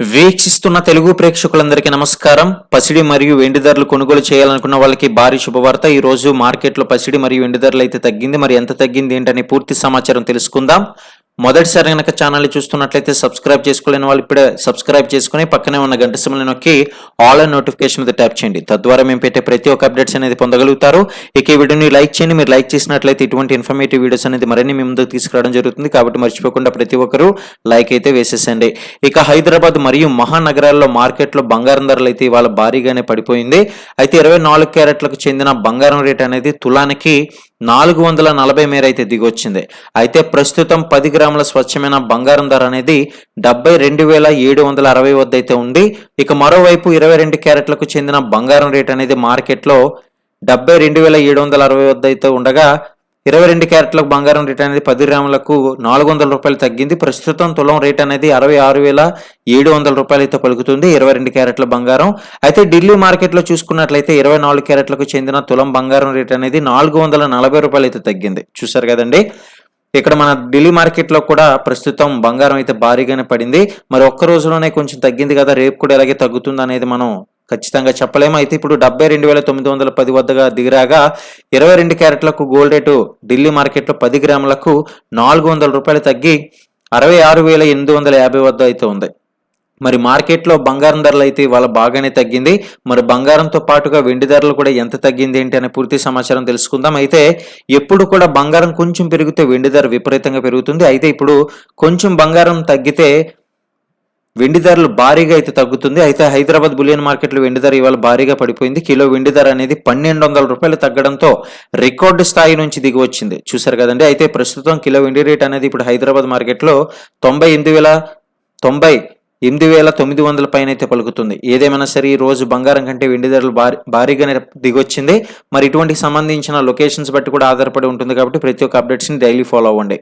వీక్షిస్తున్న తెలుగు ప్రేక్షకులందరికీ నమస్కారం. పసిడి మరియు వెండి ధరలు కొనుగోలు చేయాలనుకున్న వాళ్ళకి భారీ శుభవార్త. ఈ రోజు మార్కెట్లో పసిడి మరియు వెండి ధరలు అయితే తగ్గింది. మరి ఎంత తగ్గింది ఏంటని పూర్తి సమాచారం తెలుసుకుందాం. మొదటిసారి కనుక ఛానల్ చూస్తున్నట్లయితే సబ్స్క్రైబ్ చేసుకోలేని వాళ్ళు ఇప్పుడే సబ్స్క్రైబ్ చేసుకుని పక్కనే ఉన్న గంట సమయం నొక్కి ఆల్ అండ్ నోటిఫికేషన్ మీద ట్యాప్ చేయండి. తద్వారా మేము పెట్టే ప్రతి ఒక్క అప్డేట్స్ అనేది పొందగలుగుతారు. ఇక ఈ వీడియోని లైక్ చేయండి. మీరు లైక్ చేసినట్లయితే ఇటువంటి ఇన్ఫర్మేటివ్ వీడియోస్ అనేది మరిన్ని మీ ముందుకు తీసుకురావడం జరుగుతుంది. కాబట్టి మర్చిపోకుండా ప్రతి ఒక్కరూ లైక్ అయితే వేసేసండి ఇక హైదరాబాద్ మరియు మహానగరాల్లో మార్కెట్లో బంగారం ధరలు అయితే ఇవాళ భారీగానే పడిపోయింది. అయితే ఇరవై నాలుగు క్యారెట్లకు చెందిన బంగారం రేట్ అనేది తులానికి నాలుగు వందల నలభై మేర అయితే దిగొచ్చింది. అయితే ప్రస్తుతం పది గ్రాముల స్వచ్ఛమైన బంగారం ధర అనేది డెబ్బై రెండు వేల ఏడు వందల అరవై వద్ద అయితే ఉంది. ఇక మరోవైపు ఇరవై రెండు క్యారెట్లకు చెందిన బంగారం రేట్ అనేది మార్కెట్లో డెబ్బై రెండు వేల ఏడు వందల అరవై వద్ద అయితే ఉండగా ఇరవై రెండు క్యారెట్లకు బంగారం రేట్ అనేది పది గ్రాములకు నాలుగు వందల రూపాయలు తగ్గింది. ప్రస్తుతం తులం రేట్ అనేది అరవై ఆరు వేల ఏడు వందల రూపాయలు అయితే పలుకుతుంది. ఇరవై రెండు క్యారెట్ల బంగారం. అయితే ఢిల్లీ మార్కెట్లో చూసుకున్నట్లయితే ఇరవై నాలుగు క్యారెట్లకు చెందిన తులం బంగారం రేట్ అనేది నాలుగు వందల నలభై రూపాయలు అయితే తగ్గింది. చూసారు కదండి? ఇక్కడ మన ఢిల్లీ మార్కెట్లో కూడా ప్రస్తుతం బంగారం అయితే భారీగానే పడింది. మరి ఒక్క రోజులోనే కొంచెం తగ్గింది కదా? రేపు కూడా ఎలాగే తగ్గుతుంది అనేది మనం ఖచ్చితంగా చెప్పలేము. అయితే ఇప్పుడు డెబ్బై రెండు వేల తొమ్మిది వందల పది వద్దగా దిగిరాగా ఇరవై రెండు క్యారెట్లకు గోల్డ్ రేటు ఢిల్లీ మార్కెట్లో పది గ్రాములకు నాలుగు వందల రూపాయలు తగ్గి అరవై ఆరు వేల ఎనిమిది వందల యాభై వద్ద అయితే ఉంది. మరి మార్కెట్లో బంగారం ధరలు అయితే ఇవాళ బాగానే తగ్గింది. మరి బంగారంతో పాటుగా వెండి ధరలు కూడా ఎంత తగ్గింది ఏంటి అనే పూర్తి సమాచారం తెలుసుకుందాం. అయితే ఎప్పుడు కూడా బంగారం కొంచెం పెరిగితే వెండి ధర విపరీతంగా పెరుగుతుంది. అయితే ఇప్పుడు కొంచెం బంగారం తగ్గితే వెండి ధరలు భారీగా అయితే తగ్గుతుంది. అయితే హైదరాబాద్ బులియన్ మార్కెట్లో వెండి ధర ఇవాళ భారీగా పడిపోయింది. కిలో వెండి ధర అనేది పన్నెండు వందల రూపాయలు తగ్గడంతో రికార్డు స్థాయి నుంచి దిగి వచ్చింది. చూసారు కదండి. అయితే ప్రస్తుతం కిలో వెండి రేట్ అనేది ఇప్పుడు హైదరాబాద్ మార్కెట్లో తొంభై ఎనిమిది వేల తొంభై ఎనిమిది వేల తొమ్మిది వందల పైన అయితే పలుకుతుంది. ఏదేమైనా సరే ఈ రోజు బంగారం కంటే వెండి ధరలు భారీ భారీగానే దిగొచ్చింది. మరి ఇటువంటి సంబంధించిన లొకేషన్స్ బట్టి కూడా ఆధారపడి ఉంటుంది కాబట్టి ప్రతి ఒక్క అప్డేట్స్ని డైలీ ఫాలో అవ్వండి.